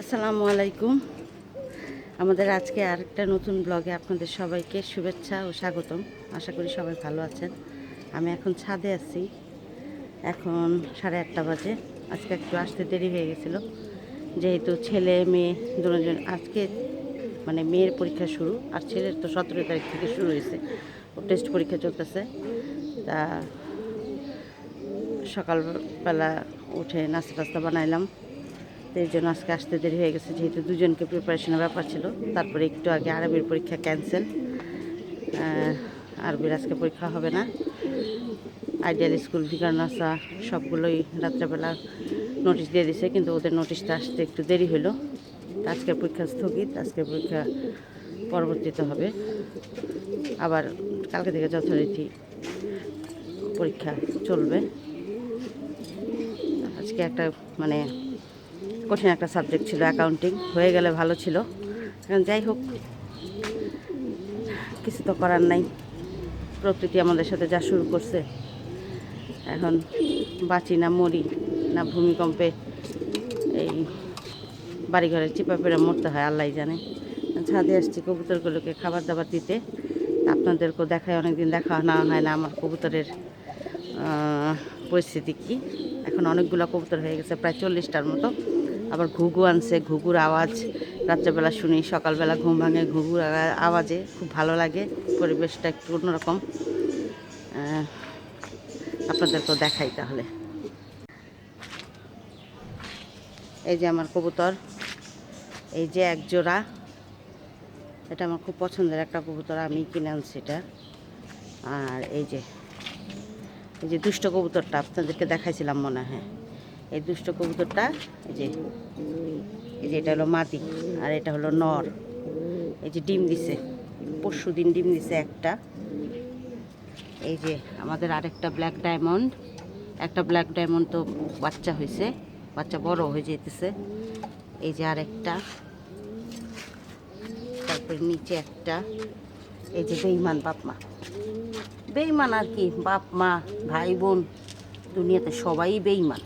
আসসালামু আলাইকুম। আমাদের আজকে আরেকটা নতুন ব্লগে আপনাদের সবাইকে শুভেচ্ছা ও স্বাগতম। আশা করি সবাই ভালো আছেন। আমি এখন ছাদে আছি। এখন সাড়ে আটটা বাজে। আজকে একটু আসতে দেরি হয়ে গেছিল। যেহেতু ছেলে, মেয়ে দুজন আজকে মানে মেয়ের পরীক্ষা শুরু। আর ছেলের তো সতেরো তারিখ থেকে শুরু হয়েছে। ও টেস্ট পরীক্ষা চলতেছে। তা সকালবেলা উঠে নাস্তা টাস্তা বানাইলাম। তো জন্য আজকে আসতে দেরি হয়ে গেছে, যেহেতু দুজনকে প্রিপারেশনের ব্যাপার ছিল। তারপরে একটু আগে আরবির পরীক্ষা ক্যান্সেল আরবির আজকে পরীক্ষা হবে না। আইডিয়াল স্কুল ভিকারনাসা সবগুলোই রাত্রেবেলা নোটিশ দিয়ে দিছে, কিন্তু ওদের নোটিশটা আসতে একটু দেরি হলো। আজকের পরীক্ষা স্থগিত আজকের পরীক্ষা পরবর্তীতে হবে। আবার কালকে থেকে যথারীতি পরীক্ষা চলবে। আজকে একটা মানে কঠিন একটা সাবজেক্ট ছিল অ্যাকাউন্টিং হয়ে গেলে ভালো ছিল। এখন যাই হোক, কিছু তো করার নাই। প্রকৃতি আমাদের সাথে যা শুরু করছে, এখন বাঁচি না, মরি না, ভূমিকম্পে এই বাড়িঘরে চিপা পেরে মরতে হয় আল্লাহ জানে। ছাদে আসছি কবুতরগুলোকে খাবার দাবার দিতে। আপনাদেরকেও দেখায়, অনেকদিন দেখা না হয় না আমার কবুতরের পরিস্থিতি কি। এখন অনেকগুলো কবুতর হয়ে গেছে, প্রায় চল্লিশটার মতো। আবার ঘুঘু আনছে ঘুঘুর আওয়াজ রাত্রেবেলা শুনি সকালবেলা ঘুম ভাঙে ঘুঘুর আওয়াজে খুব ভালো লাগে পরিবেশটা একটু অন্যরকম। আহ, আপনাদেরকেও দেখাই তাহলে। এই যে আমার কবুতর এই যে এক জোড়া এটা আমার খুব পছন্দের একটা কবুতর আমি কিনে আনছি এটা। আর এই যে এই যে দুষ্ট কবুতরটা আপনাদেরকে দেখাইছিলাম মনে হয়। এই দুষ্ট কবুতরটা, এই যে এই যে এটা হলো মাদি আর এটা হলো নর। এই যে ডিম দিছে, পরশু দিন ডিম দিছে একটা। এই যে আমাদের আরেকটা ব্ল্যাক ডায়মন্ড একটা ব্ল্যাক ডায়মন্ড তো বাচ্চা হয়েছে বাচ্চা বড় হয়ে যেতেছে এই যে আরেকটা, তারপরে নিচে একটা, এই যে বেইমান বাপমা বেইমান আর কি, বাপ মা, ভাই বোন, দুনিয়াতে সবাই বেইমান।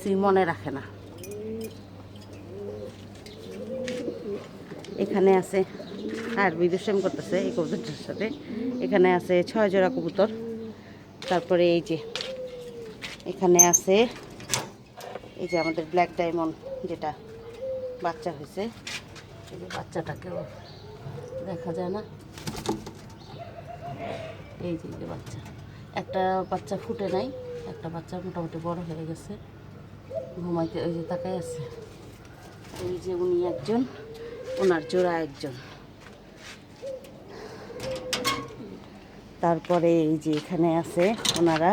কিছুই মনে রাখে না। এখানে আছে, আর বিদুষেম করতেছে এই কবুতরটার সাথে। এখানে আছে ছয় জোড়া কবুতর। তারপরে এই যে, এখানে আছে, এই যে আমাদের ব্ল্যাক ডায়মন্ড যেটা বাচ্চা হয়েছে, এই যে বাচ্চাটাকেও দেখা যায় না। এই যে বাচ্চা। একটা বাচ্চা ফুটে নাই, একটা বাচ্চা মোটামুটি বড় হয়ে গেছে। ঘুমাইতে, ওই যে তাকাই আছে। এই যে উনি একজন, ওনার জোড়া একজন। তারপরে এই যে এখানে আছে ওনারা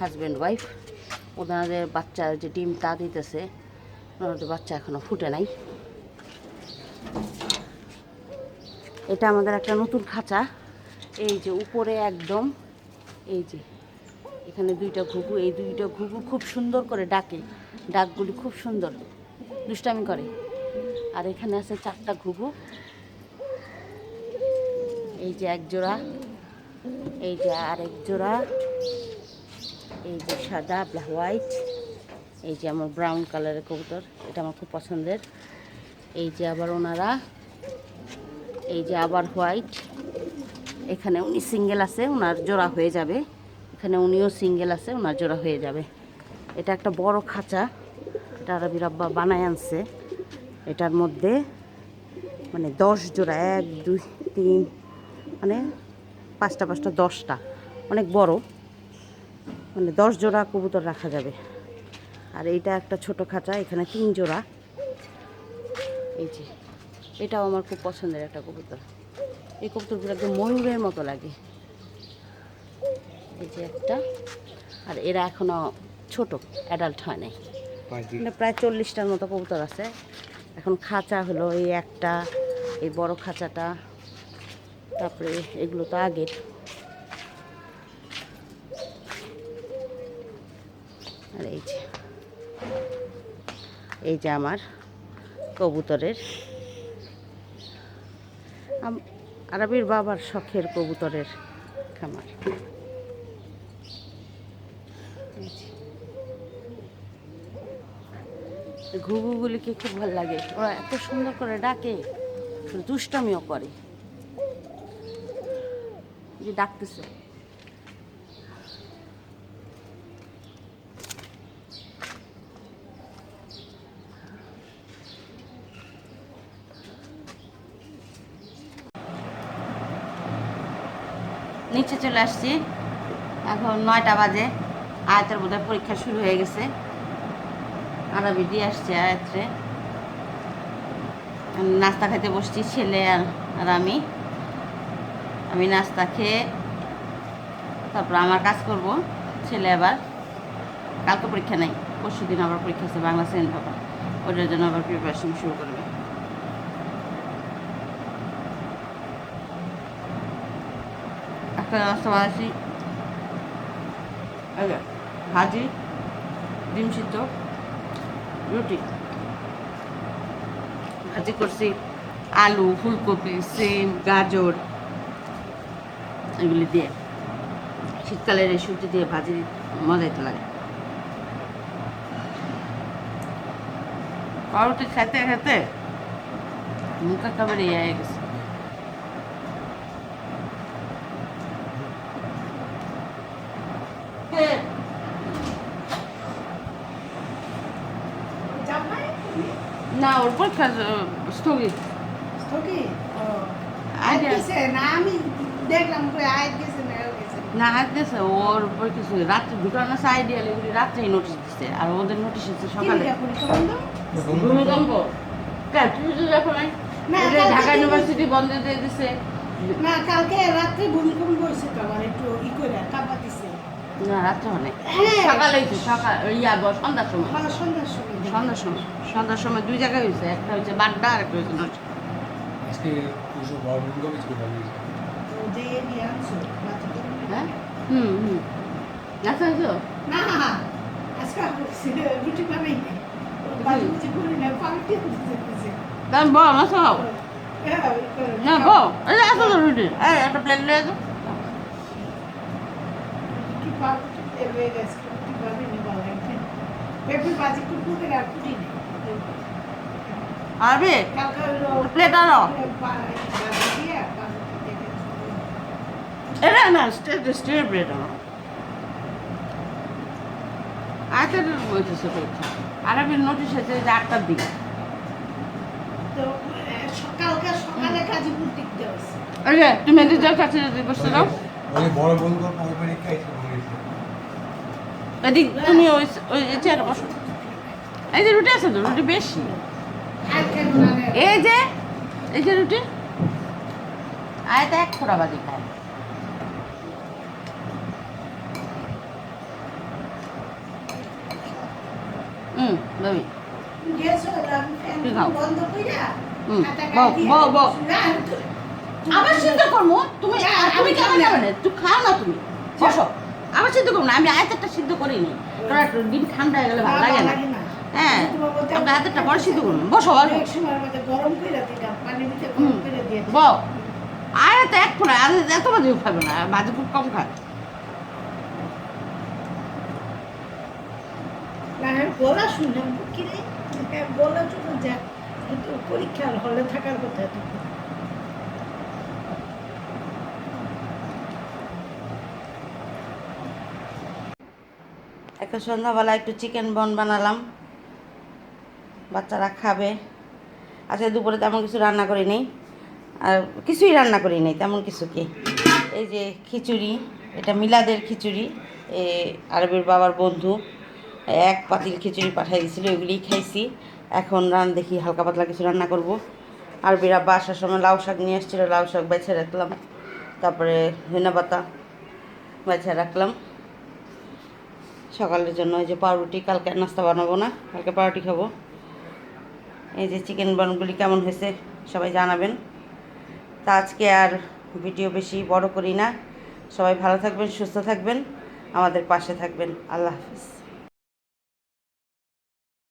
হাজব্যান্ড ওয়াইফ ওনাদের বাচ্চা যে ডিম তা দিতেছে। ওনাদের বাচ্চা এখনও ফুটে নাই। এটা আমাদের একটা নতুন খাঁচা। এই যে উপরে একদম, এই যে এখানে দুইটা ঘুঘু, এই দুইটা ঘুঘু খুব সুন্দর করে ডাকে। ডাকগুলি খুব সুন্দর। দুষ্টামি করে। আর এখানে আছে চারটা ঘুঘু। এই যে এক জোড়া, এই যে আরেক জোড়া, এই যে সাদা ব্ল্যাক হোয়াইট এই যে আমার ব্রাউন কালারের কবুতর, এটা আমার খুব পছন্দের। এই যে আবার ওনারা, এই যে আবার হোয়াইট এখানে উনি সিঙ্গেল আছে ওনার জোড়া হয়ে যাবে। এখানে উনিও সিঙ্গেল আছে, ওনার জোড়া হয়ে যাবে। এটা একটা বড় খাঁচা, এটা আরবি রাব্বা বানায় আনছে। এটার মধ্যে মানে দশ জোড়া, এক, দুই, তিন মানে পাঁচটা পাঁচটা, দশটা, অনেক বড়। মানে দশ জোড়া কবুতর রাখা যাবে। আর এইটা একটা ছোট খাঁচা, এখানে তিন জোড়া। এই যে, এটাও আমার খুব পছন্দের একটা কবুতর। এই কবুতরগুলো একদম ময়ূরের মতো লাগে। এই যে একটা আর এরা এখনও ছোট অ্যাডাল্ট হয় নাই। মানে প্রায় চল্লিশটার মতো কবুতর আছে। এখন খাঁচা হলো এই একটা এই বড় খাঁচাটা তারপরে এগুলো তো আগের। আর এই যে এই যে আমার কবুতরের আরবির বাবার শখের কবুতরের খামার এই যে। এই ঘুঘুগুলিকে খুব ভালো লাগে। ওরা এত সুন্দর করে ডাকে দুষ্টামিও করে। যে ডাকতেছে। নিচে চলে আসছি। এখন নয়টা বাজে। আয়াতের বোধহয় পরীক্ষা শুরু হয়ে গেছে। আরবি দিয়ে আসছে আমি নাস্তা খেতে বসছি, ছেলে আর আর আমি। আমি নাস্তা খেয়ে তারপর আমার কাজ করব, ছেলে আবার। কালকে পরীক্ষা নাই, পরশু দিন আবার পরীক্ষা আছে, বাংলা সেকেন্ড পেপার ওটার জন্য আবার প্রিপারেশন শুরু করবে। একটা নাস্তা বানাচ্ছি ভাজি, ডিম সিদ্ধ। রুটি ভাজি করছি আলু ফুলকপি সিম গাজর এগুলি দিয়ে। শীতকালের এই সবজি দিয়ে, ভাজি মজাই তো লাগে। পাউরুটি খেতে খেতে মুখে খাবার ইয়ে হয়ে গেছে। না ওর পরীক্ষা স্থগিত। স্থগিত? আজ গেছে না, আমি দেখলাম কই আজ গেছে না, না। না হাত ওর পরীক্ষা ছিল রাত্রে ঢুকানো আছে আইডিয়াল এগুলি রাত্রেই নোটিশ দিচ্ছে আর ওদের নোটিশ হচ্ছে সকালে। লিখা পরীক্ষা বন্ধ? ভূমিকম্প কেন তুমি তো দেখো নাই। না, ওই যে কালকে ঢাকা ইউনিভার্সিটি বন্ধ দিয়ে দিছে। না, কালকে রাত্রে ভূমিকম্প হয়েছে তো আমার একটু ই করে কাঁপা দিছে। না রাত্রে মানে হ্যাঁ। সকালেই তো সকাল ইয়া ব- সন্ধ্যার সময়। হ্যাঁ, সন্ধ্যার সময়। সন্ধ্যার সময়। সন্ধ্যার সময় দুই জায়গায় হয়েছে একটা হচ্ছে বাড্ডা আর একটা নিয়ে। হ্যাঁ? হুম হুম। না, রুটি বানাই। বাজি বুজি না, হ্যাঁ, ওই করে। না বল। এই যে এত রুটি। একটা প্লেট নিয়ে। পেঁপে করে নেই। আরবি? কালকে প্লেট আনো। ভাজি দিয়ে পাউরুটি দিয়ে গেছে। এটা না স্টেট স্টেট প্লেট আনো আচ্ছা বলতেছে পরীক্ষা আরবির নোটিশ আছে যে আটটার দিকে। সকালকে সকালে কাজীপুর দিক দিয়ে হয়েছে। এই যে তুমি এদিকে যাও কাছে যদি বসতে দাও ওই বড় বন্ধু ওই পরীক্ষা এসে এদিক তুমি ওই ওই চেয়ারে বসো। এই যে রুটি আছে তো রুটি বেশি। এই যে এই যে রুটি। আয়তা এক বাজি খায়। হুম রবি খাও? হুম, বউ, বউ, বউ। না, তো- আবার সিদ্ধ করব তুমি। যাবে না। তুই খাও না তুমি। বসো। আবার সিদ্ধ করব না? আমি আয়তারটা সিদ্ধ করিনি। ডিম ঠান্ডা হয়ে গেলে ভালো লাগে না। হ্যাঁ হাতেরটা পরে সিদ্ধ করব বসো দিলাম। বউ এক ফোড়া আর এত বাজিও খাবে না বাজি খুব কম খায় গলা শুনলাম, কি রে? হ্যাঁ, গলা পরীক্ষার হলে থাকার কথা তো। একটা সন্ধ্যাবেলা একটু চিকেন বন বানালাম বাচ্চারা খাবে। আজকে দুপুরে তেমন কিছু রান্না করি নেই। আর কিছুই রান্না করি নেই, তেমন কিছু কি? এই যে খিচুড়ি, এটা মিলাদের খিচুড়ি, এ আরবের বাবার বন্ধু। এক পাতিল খিচুড়ি পাঠিয়ে দিয়েছিল ওইগুলিই খাইছি। এখন রান দেখি হালকা পাতলা কিছু রান্না করব। আরবিরা বাসার সময় লাউ শাক নিয়ে এসেছিল লাউ শাক বেছে রাখলাম। তারপরে ধনে পাতা বেছে রাখলাম। সকালের জন্য ওই যে পাউরুটি, কালকে আর নাস্তা বানাবো না, কালকে পাউরুটি খাব। এই যে চিকেন বনগুলি কেমন হয়েছে সবাই জানাবেন। তা আজকে আর ভিডিও বেশি বড় করি না। সবাই ভালো থাকবেন, সুস্থ থাকবেন। আমাদের পাশে থাকবেন। আল্লাহ হাফিজ।